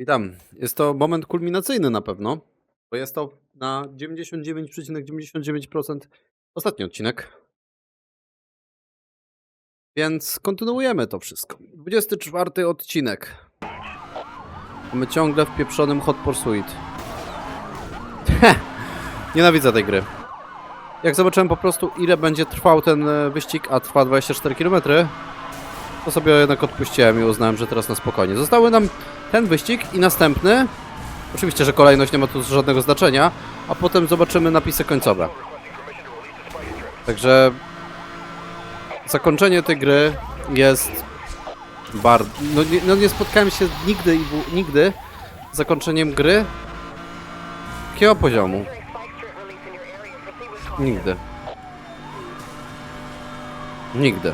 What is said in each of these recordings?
Witam. Jest to moment kulminacyjny na pewno, bo jest to na 99,99% ostatni odcinek. Więc kontynuujemy to wszystko. 24 odcinek. My ciągle w pieprzonym Hot Pursuit. Nienawidzę tej gry. Jak zobaczyłem po prostu ile będzie trwał ten e, wyścig, a trwa 24 km, to sobie jednak odpuściłem i uznałem, że teraz na spokojnie. Zostały nam ten wyścig i następny. Oczywiście, że kolejność nie ma tu żadnego znaczenia, a potem zobaczymy napisy końcowe. Także zakończenie tej gry jest bardzo. No, no nie spotkałem się nigdy i nigdy z zakończeniem gry takiego poziomu. Nigdy. Nigdy.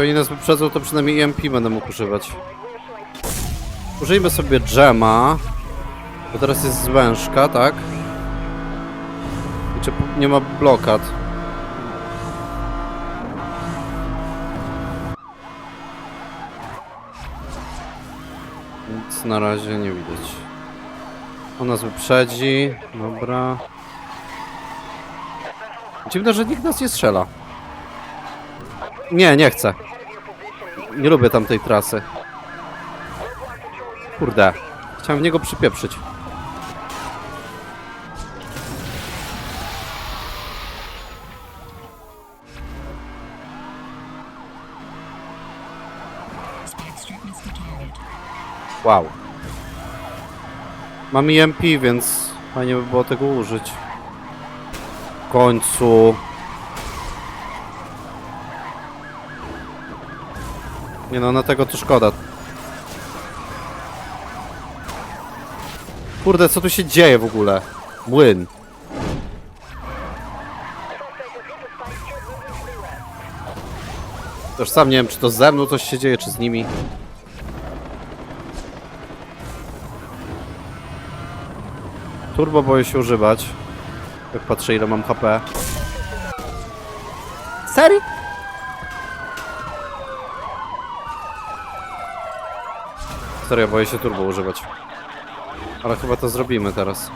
Oni nas wyprzedzą, to przynajmniej EMP będę mógł używać. Użyjmy sobie dżema. Bo teraz jest zwężka, tak? Czy nie ma blokad? Nic na razie nie widać. On nas wyprzedzi. Dobra. Dziwne, że nikt nas nie strzela. Nie, nie chcę. Nie lubię tamtej trasy. Kurde. Chciałem w niego przypieprzyć. Wow. Mam EMP, więc fajnie by było tego użyć. W końcu. Nie no, na tego to szkoda. Kurde, co tu się dzieje w ogóle? Młyn. Toż sam nie wiem, czy to ze mną coś się dzieje, czy z nimi. Turbo boję się używać. Jak patrzę ile mam HP. Serio? Serio, boję się turbo używać. Ale chyba to zrobimy teraz.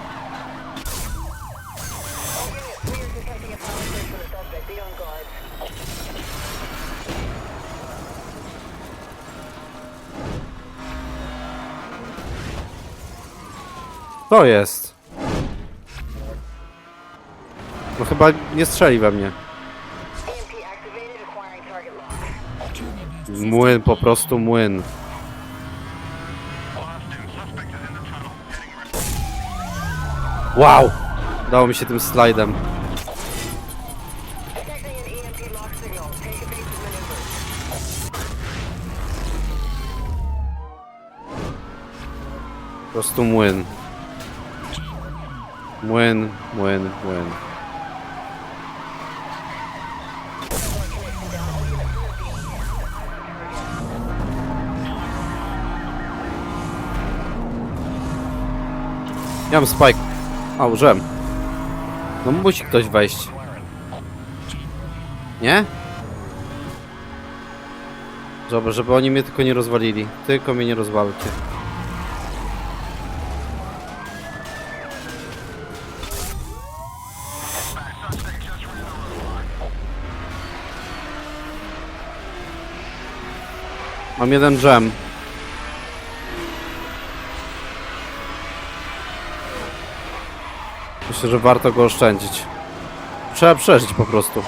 To jest. No chyba nie strzeli we mnie. Młyn, po prostu młyn. Wow! Dało mi się tym slajdem. Po prostu młyn. Młyn, młyn, młyn. Ja mam spike. A. No musi ktoś wejść. Nie? Dobra, żeby oni mnie tylko nie rozwalili. Tylko mnie nie rozwalcie. Mam jeden dżem. Myślę, że warto go oszczędzić. Trzeba przeżyć po prostu.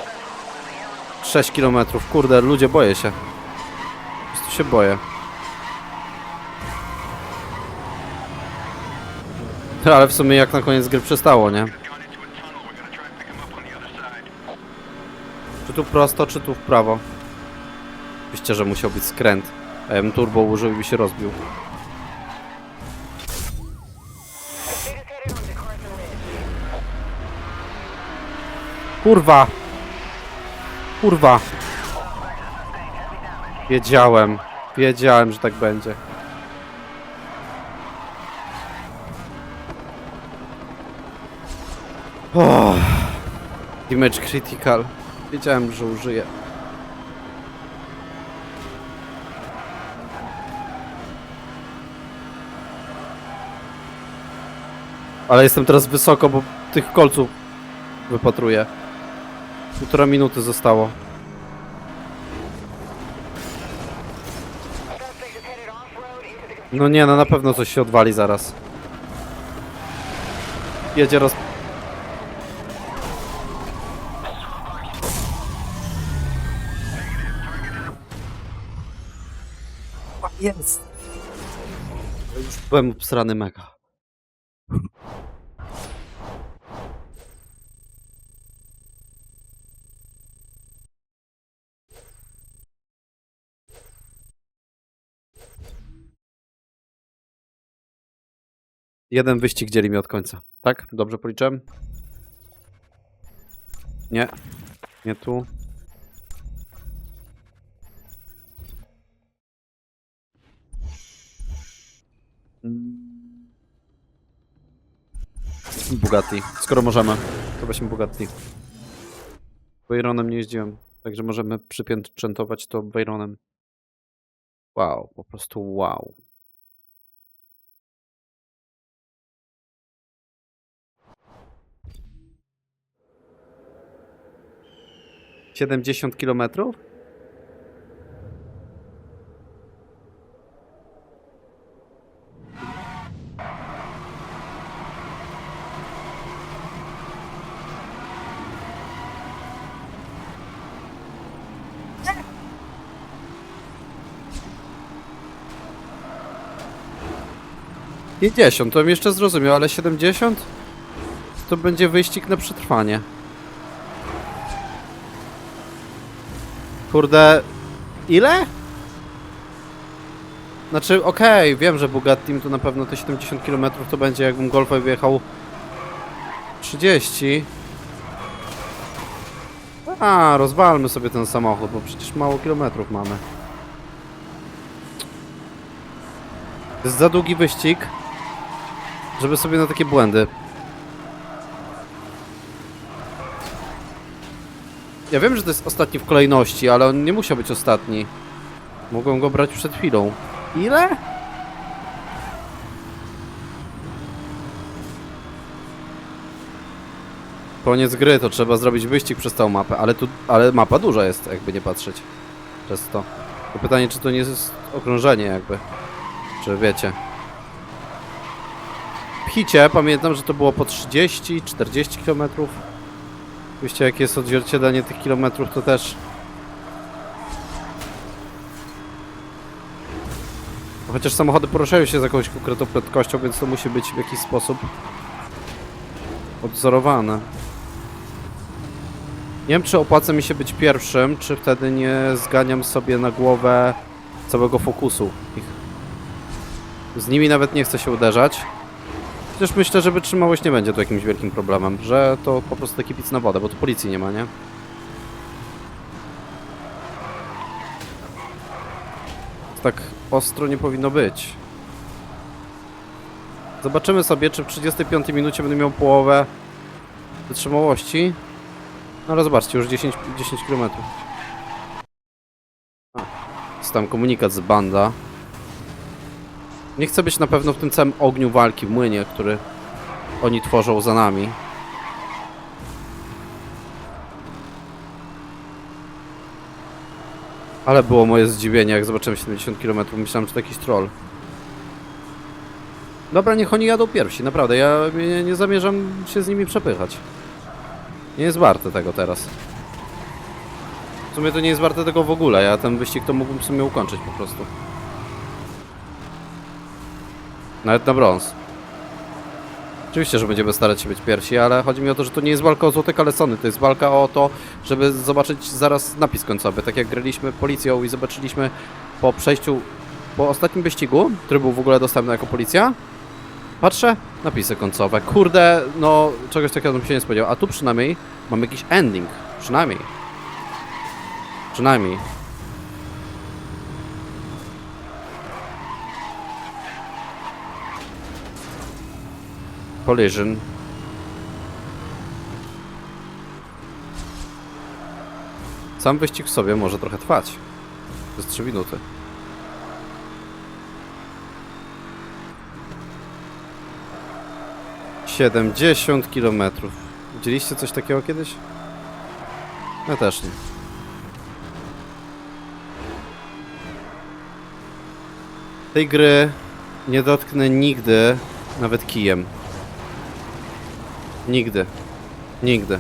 6 km. Kurde, ludzie, boję się. Po prostu się boję. Ale w sumie jak na koniec gry przestało, nie? Czy tu prosto, czy tu w prawo? Oczywiście, że musiał być skręt. A ja bym turbo użył i by się rozbił. Kurwa! Kurwa! Wiedziałem. Wiedziałem, że tak będzie. Oh. Damage critical. Wiedziałem, że użyję. Ale jestem teraz wysoko, bo tych kolców wypatruję. Półtora minuty zostało. No nie, no na pewno coś się odwali zaraz. Jedzie roz... Jest! Byłem obsrany mega. Jeden wyścig dzieli mi od końca. Tak? Dobrze policzyłem? Nie. Nie tu. Bugatti. Skoro możemy, to weźmy Bugatti. Veyronem nie jeździłem, także możemy przypiętrzętować to Veyronem. Wow, po prostu wow. Siedemdziesiąt kilometrów? Pięćdziesiąt, to bym jeszcze zrozumiał, ale 70? To będzie wyścig na przetrwanie. Kurde, ile? Znaczy, okej, wiem, że Bugatti to na pewno te 70 km to będzie, jakbym Golfa wyjechał 30. A, rozwalmy sobie ten samochód, bo przecież mało kilometrów mamy. To jest za długi wyścig, żeby sobie na takie błędy. Ja wiem, że to jest ostatni w kolejności, ale on nie musiał być ostatni. Mogłem go brać przed chwilą. Ile? Koniec gry, to trzeba zrobić wyścig przez całą mapę, ale tu, ale mapa duża jest, jakby nie patrzeć. Przez to. To pytanie, czy to nie jest okrążenie jakby. Czy wiecie. Pchicie, pamiętam, że to było po 30-40 km. Oczywiście jak jest odzwierciedlenie tych kilometrów, to też... Chociaż samochody poruszają się z jakąś konkretną prędkością, więc to musi być w jakiś sposób odzorowane. Nie wiem, czy opłaca mi się być pierwszym, czy wtedy nie zganiam sobie na głowę całego fokusu ich. Z nimi nawet nie chcę się uderzać. Chociaż myślę, że wytrzymałość nie będzie tu jakimś wielkim problemem, że to po prostu taki pic na wodę, bo tu policji nie ma, nie? Tak ostro nie powinno być. Zobaczymy sobie, czy w 35 minucie będę miał połowę wytrzymałości. No ale zobaczcie, już 10, 10 km. A, jest tam komunikat z banda. Nie chcę być na pewno w tym całym ogniu walki w młynie, który oni tworzą za nami. Ale było moje zdziwienie, jak zobaczyłem 70 km. Myślałem, że to jakiś troll. Dobra, niech oni jadą pierwsi, naprawdę. Ja nie, nie zamierzam się z nimi przepychać. Nie jest warte tego teraz. W sumie to nie jest warte tego w ogóle. Ja ten wyścig to mógłbym w sumie ukończyć po prostu. Nawet na brąz. Oczywiście, że będziemy starać się być pierwsi, ale chodzi mi o to, że to nie jest walka o złote kalesony, to jest walka o to, żeby zobaczyć zaraz napis końcowy. Tak jak graliśmy policją i zobaczyliśmy po przejściu, po ostatnim wyścigu, który był w ogóle dostępny jako policja, patrzę, napisy końcowe. Kurde, no czegoś takiego bym się nie spodziewał. A tu przynajmniej mam jakiś ending. Przynajmniej. Przynajmniej. collision. Sam wyścig sobie może trochę trwać. To jest 3 minuty. Siedemdziesiąt kilometrów. Widzieliście coś takiego kiedyś? Ja też nie. Tej gry nie dotknę nigdy, nawet kijem. Nigdy. Nigdy.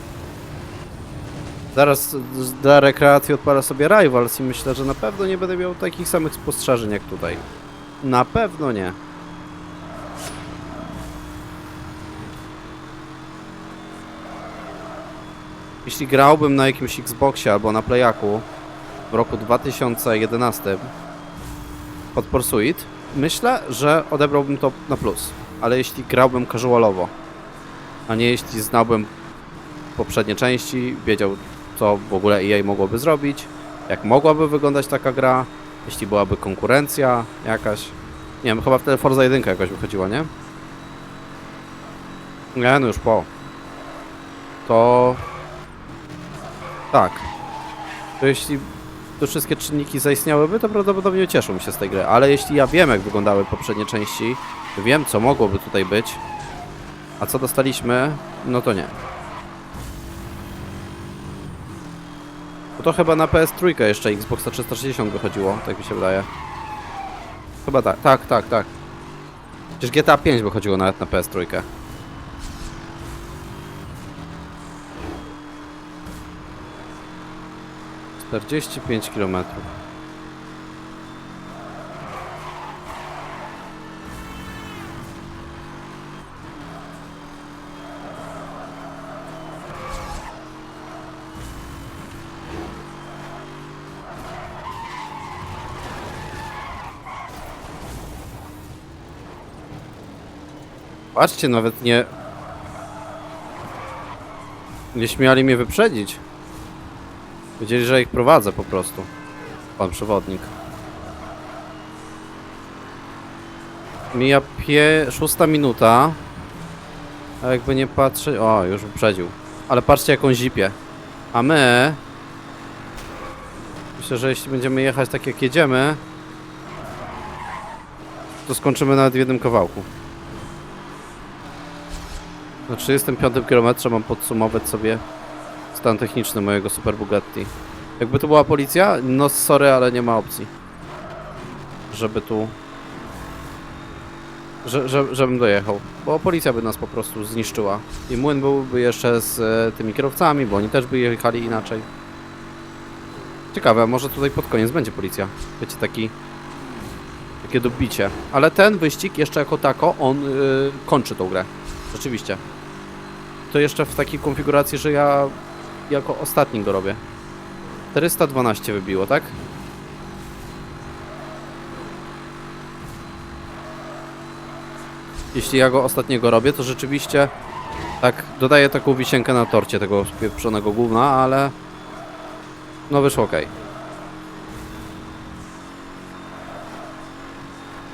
Zaraz dla rekreacji odpalę sobie Rivals i myślę, że na pewno nie będę miał takich samych spostrzeżeń jak tutaj. Na pewno nie. Jeśli grałbym na jakimś Xboxie albo na Playaku w roku 2011 pod Pursuit, myślę, że odebrałbym to na plus. Ale jeśli grałbym casualowo, a nie jeśli znałbym poprzednie części, wiedział co w ogóle EA mogłoby zrobić, jak mogłaby wyglądać taka gra, jeśli byłaby konkurencja jakaś. Nie wiem, chyba wtedy Forza 1 jakoś wychodziła, nie? Nie, no już po. To... Tak. To jeśli te wszystkie czynniki zaistniałyby, to prawdopodobnie cieszą się z tej gry. Ale jeśli ja wiem, jak wyglądały poprzednie części, wiem, co mogłoby tutaj być, a co dostaliśmy, no to nie. Bo to chyba na PS3 jeszcze Xbox 360 wychodziło, tak mi się wydaje. Chyba tak, tak, tak, tak. Przecież GTA 5 wychodziło nawet na PS3. Czterdzieści pięć kilometrów. Patrzcie, nawet nie... Nie śmiali mnie wyprzedzić. Wiedzieli, że ich prowadzę po prostu. Pan przewodnik. Mija pie... szósta minuta. A jakby nie patrzy... O, już wyprzedził. Ale patrzcie jaką zipie. A my... Myślę, że jeśli będziemy jechać tak jak jedziemy... To skończymy nawet w jednym kawałku. Na 35 km mam podsumować sobie stan techniczny mojego Super Bugatti. Jakby to była policja, no sorry, ale nie ma opcji. Żeby tu... Że, że, żebym dojechał. Bo policja by nas po prostu zniszczyła. I młyn byłby jeszcze z e, tymi kierowcami, bo oni też by jechali inaczej. Ciekawe, a może tutaj pod koniec będzie policja. Wiecie, taki... Takie dobicie. Ale ten wyścig jeszcze jako tako, on y, kończy tą grę. Rzeczywiście. To jeszcze w takiej konfiguracji, że ja jako ostatni go robię. 412 wybiło, tak? Jeśli ja go ostatniego robię, to rzeczywiście tak dodaję taką wisienkę na torcie tego spieprzonego gówna, ale no wyszło ok.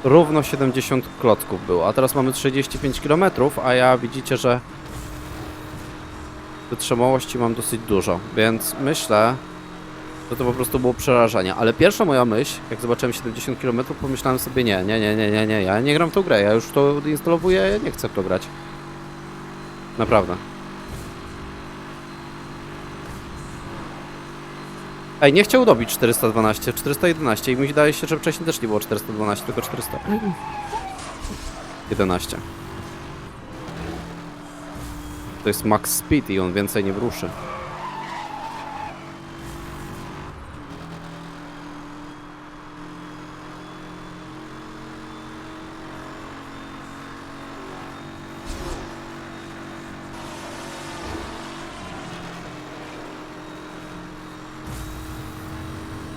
Równo 70 klocków było, a teraz mamy 35 km, a ja widzicie, że wytrzymałości mam dosyć dużo, więc myślę, że to po prostu było przerażenie. Ale pierwsza moja myśl, jak zobaczyłem 70 km, pomyślałem sobie nie, nie, nie, nie, nie, nie, ja nie gram w tą grę, ja już to instalowuję, ja nie chcę w to grać. Naprawdę. Ej, nie chciał dobić 412, 411 i mi wydaje się, że wcześniej też nie było 412, tylko 411. To jest max speed i on więcej nie wruszy.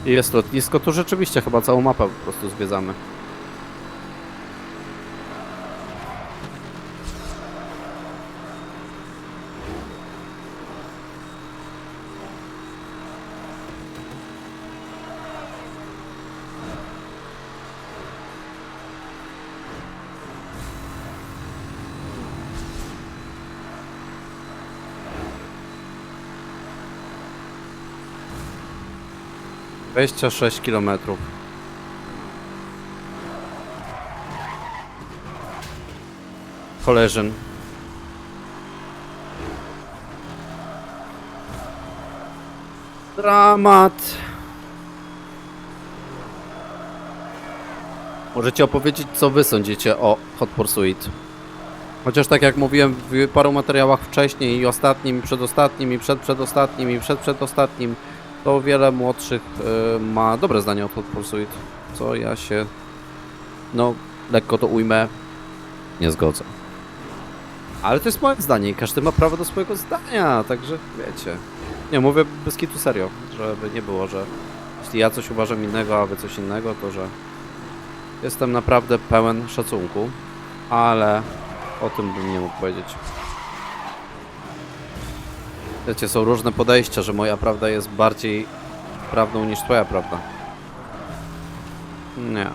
I Jest lotnisko, tu rzeczywiście chyba całą mapę po prostu zwiedzamy. 26 km. Collision. Dramat. Możecie opowiedzieć, co wy sądzicie o Hot Pursuit. Chociaż tak jak mówiłem w paru materiałach wcześniej i ostatnim, i przedostatnim, i przed przedostatnim, i przed przedostatnim, to wiele młodszych y, ma dobre zdanie o Hot Pursuit, co ja się, no, lekko to ujmę, nie zgodzę. Ale to jest moje zdanie i każdy ma prawo do swojego zdania, także wiecie. Nie, mówię bez kitu serio, żeby nie było, że jeśli ja coś uważam innego, a wy coś innego, to że jestem naprawdę pełen szacunku, ale o tym bym nie mógł powiedzieć. Wiecie, są różne podejścia, że moja prawda jest bardziej prawdą niż twoja prawda. Nie.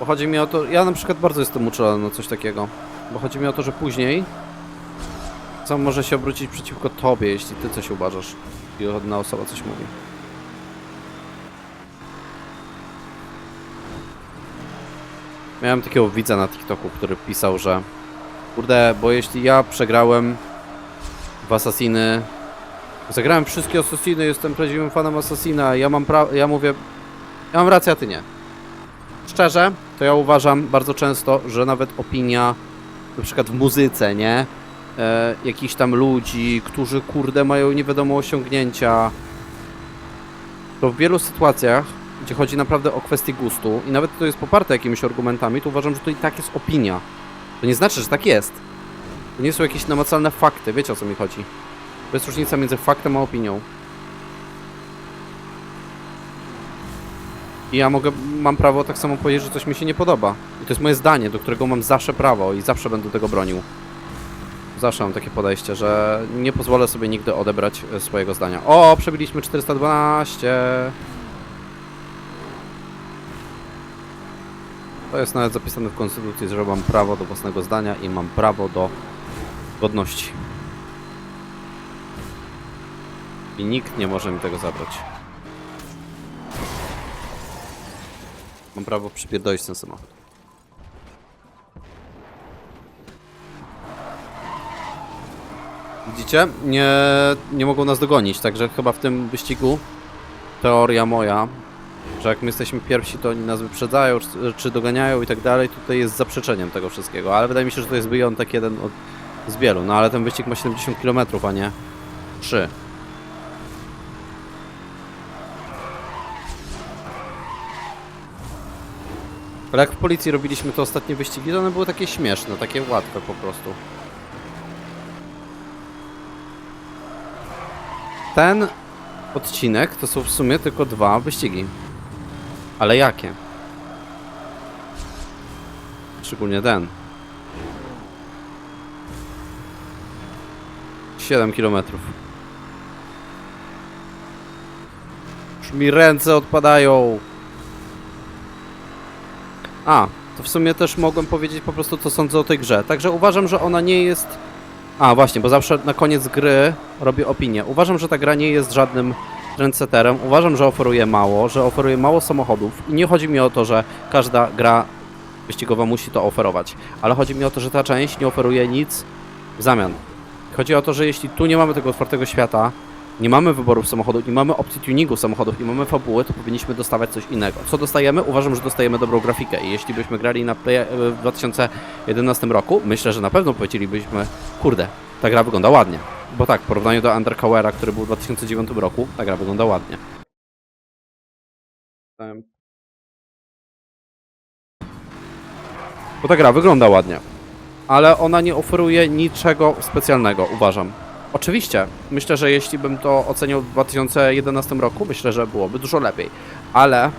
Bo chodzi mi o to, ja na przykład bardzo jestem uczulony na coś takiego. Bo chodzi mi o to, że później co może się obrócić przeciwko tobie, jeśli ty coś uważasz i inna osoba coś mówi. Miałem takiego widza na TikToku, który pisał, że kurde, bo jeśli ja przegrałem w Assassiny, zagrałem wszystkie Assassiny, jestem prawdziwym fanem Assassina, ja mam pra... ja mówię, ja mam rację, a ty nie. Szczerze, to ja uważam bardzo często, że nawet opinia, na przykład w muzyce, nie? E, jakichś tam ludzi, którzy kurde mają nie wiadomo osiągnięcia, to w wielu sytuacjach, gdzie chodzi naprawdę o kwestię gustu i nawet to jest poparte jakimiś argumentami, to uważam, że to i tak jest opinia. To nie znaczy, że tak jest. To nie są jakieś namacalne fakty, wiecie o co mi chodzi. To jest różnica między faktem a opinią. I ja mogę, mam prawo tak samo powiedzieć, że coś mi się nie podoba. I to jest moje zdanie, do którego mam zawsze prawo i zawsze będę tego bronił. Zawsze mam takie podejście, że nie pozwolę sobie nigdy odebrać e, swojego zdania. O, przebiliśmy 412. To jest nawet zapisane w Konstytucji, że mam prawo do własnego zdania i mam prawo do godności. I nikt nie może mi tego zabrać. Mam prawo przypierdolić ten samochód. Widzicie? Nie, nie mogą nas dogonić, także chyba w tym wyścigu teoria moja, że jak my jesteśmy pierwsi, to oni nas wyprzedzają, czy, doganiają i tak dalej, tutaj jest zaprzeczeniem tego wszystkiego, ale wydaje mi się, że to jest wyjątek jeden od, z wielu, no ale ten wyścig ma 70 km, a nie 3. Ale jak w policji robiliśmy te ostatnie wyścigi, to one były takie śmieszne, takie łatwe po prostu. Ten odcinek to są w sumie tylko dwa wyścigi. Ale jakie? Szczególnie ten. 7 kilometrów. Już mi ręce odpadają. A, to w sumie też mogłem powiedzieć po prostu co sądzę o tej grze. Także uważam, że ona nie jest a, właśnie, bo zawsze na koniec gry robię opinię. Uważam, że ta gra nie jest żadnym trendsetterem. Uważam, że oferuje mało, że oferuje mało samochodów. I nie chodzi mi o to, że każda gra wyścigowa musi to oferować. Ale chodzi mi o to, że ta część nie oferuje nic w zamian. Chodzi o to, że jeśli tu nie mamy tego otwartego świata, nie mamy wyborów samochodów, nie mamy opcji tuningu samochodów, nie mamy fabuły, to powinniśmy dostawać coś innego. Co dostajemy? Uważam, że dostajemy dobrą grafikę i jeśli byśmy grali na play w 2011 roku, myślę, że na pewno powiedzielibyśmy, kurde, ta gra wygląda ładnie. Bo tak, w porównaniu do Undercowera, który był w 2009 roku, ta gra wygląda ładnie. Bo ta gra wygląda ładnie. Ale ona nie oferuje niczego specjalnego, uważam. Oczywiście, myślę, że jeśli bym to oceniał w 2011 roku, myślę, że byłoby dużo lepiej. Ale.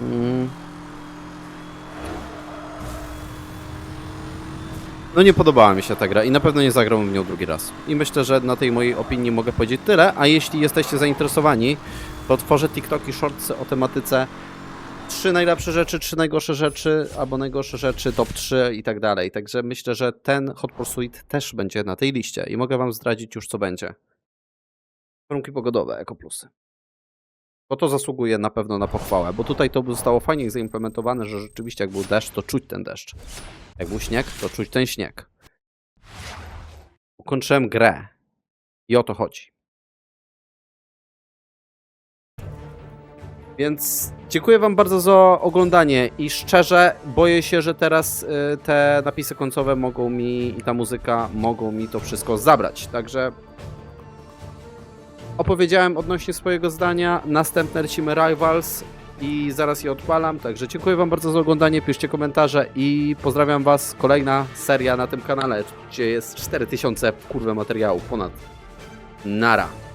Mm, no nie podobała mi się ta gra i na pewno nie zagrałbym w nią drugi raz. I myślę, że na tej mojej opinii mogę powiedzieć tyle, a jeśli jesteście zainteresowani, to tworzę TikToki, shortsy o tematyce trzy najlepsze rzeczy, trzy najgorsze rzeczy, albo najgorsze rzeczy, top 3 i tak dalej. Także myślę, że ten Hot Pursuit też będzie na tej liście i mogę wam zdradzić już co będzie. Warunki pogodowe jako plusy. Bo to zasługuje na pewno na pochwałę, bo tutaj to zostało fajnie zaimplementowane, że rzeczywiście jak był deszcz, to czuć ten deszcz. Jak był śnieg, to czuć ten śnieg. Ukończyłem grę. I o to chodzi. Więc dziękuję Wam bardzo za oglądanie i szczerze boję się, że teraz y, te napisy końcowe mogą mi i ta muzyka mogą mi to wszystko zabrać. Także opowiedziałem odnośnie swojego zdania. Następne lecimy Rivals i zaraz je odpalam. Także dziękuję Wam bardzo za oglądanie. Piszcie komentarze i pozdrawiam Was. Kolejna seria na tym kanale, gdzie jest 4000 kurwa materiałów ponad. Nara.